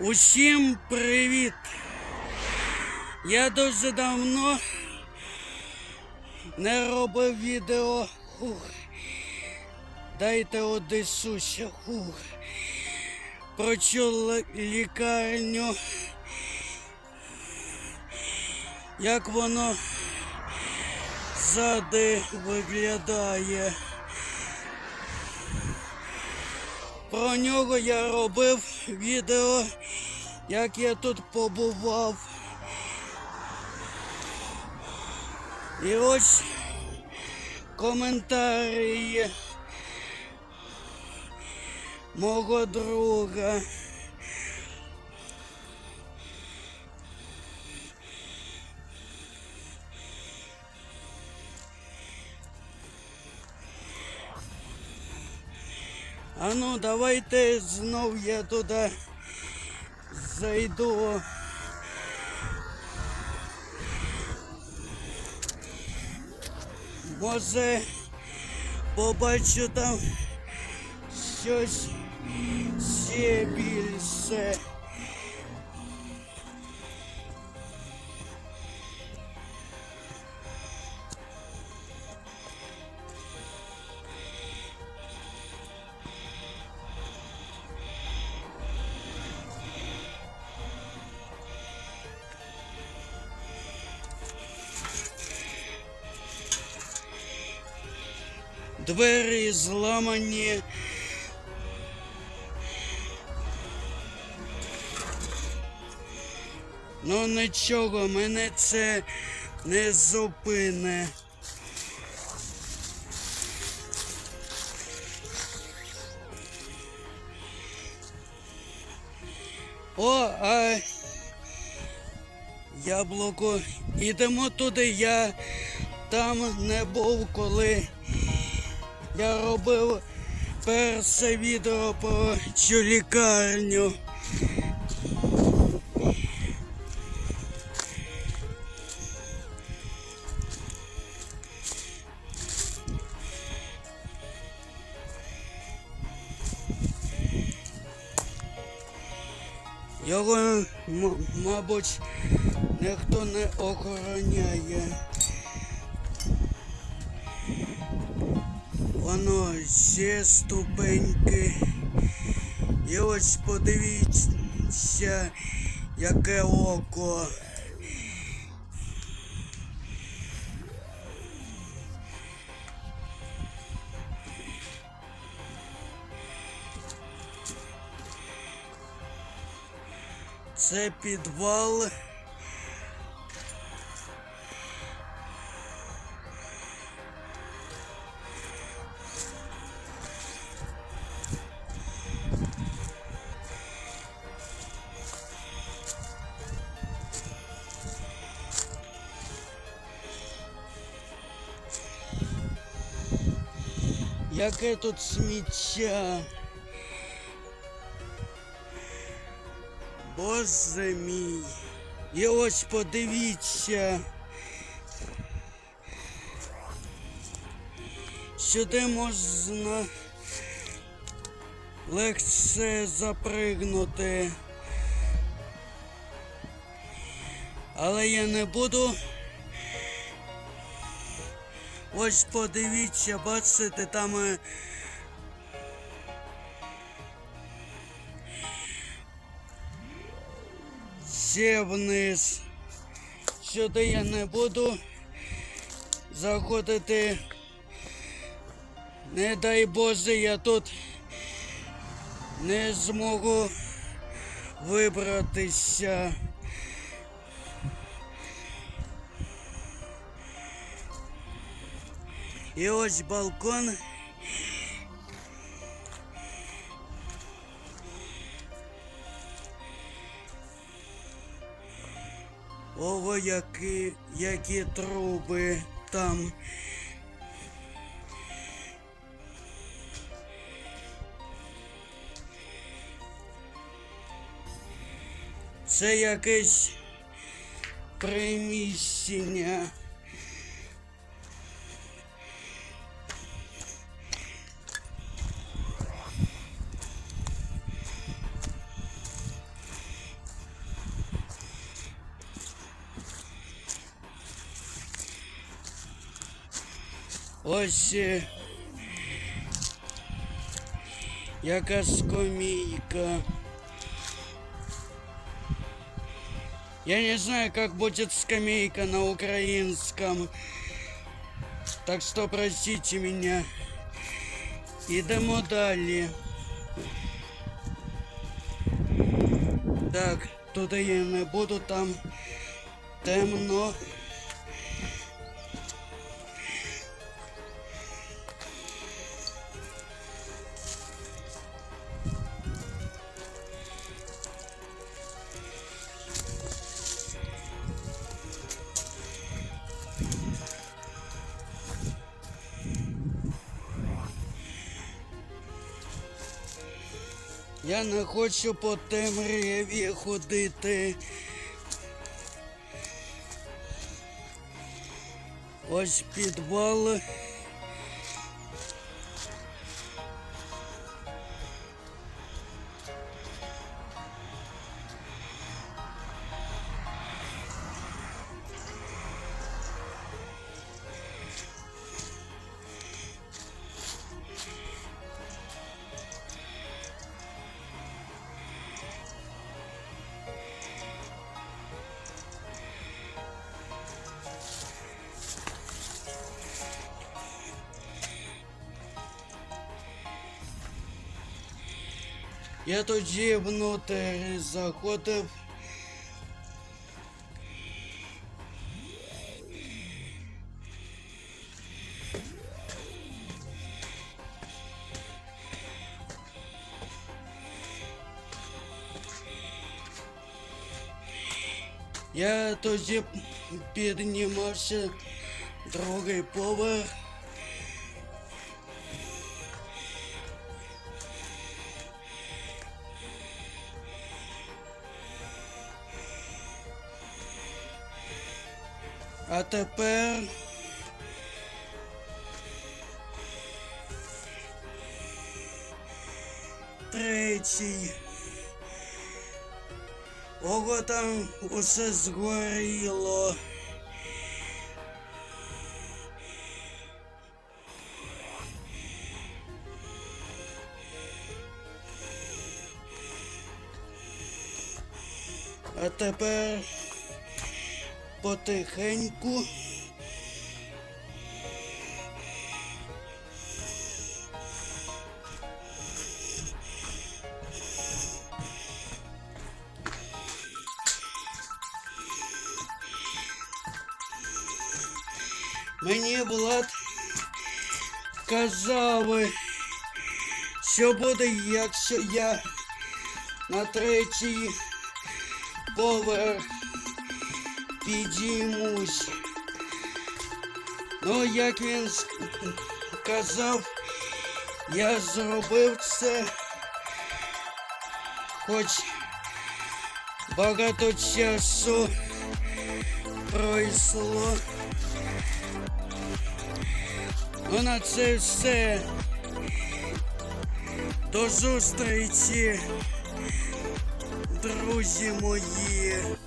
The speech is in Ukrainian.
Усім привіт! Я дуже давно не робив відео. Хух. Дайте одисуся. Хух. Про цю лікарню. Як воно ззади виглядає. Про нього я робив відео, як я тут побував. І ось коментарі мого друга. А ну, давайте знов я туди зайду. Може, побачу там щось ще більше. Двері зламані. Ну нічого, мене це не зупине. О, а яблуко. Ідемо туди. Я там не був, коли я робив перше відео про цю лікарню. Його, мабуть, ніхто не охороняє. Воно ще ступеньки. І ось подивіться, яке око. Це підвал. Яке тут сміття? Боже мій. І ось подивіться. Сюди можна легше запригнути. Але я не буду. Ось подивіться, бачите, там е, ще вниз. Сюди я не буду заходити. Не дай Боже, я тут не зможу вибратися. І ось балкон. Ого, які, які труби там. Це якесь приміщення. Ось е, яка скамейка. Я не знаю, как будет скамейка на украинском. Так что простите меня. Ідемо далі. Так, тут я не буду, там темно. Я не хочу по темряві ходити. Ось підвал. Я тоді внутрі заходив. Я тоді піднімався другий поверх. А тепер. Третій. Ого, там усе згоріло. А тепер потихеньку. Мені Влад казав, що буде, якщо я на третій поверх підіймусь. Ну, як він сказав, я зробив це, хоч багато часу пройшло. Ну на це все. До зустрічі, друзі мої.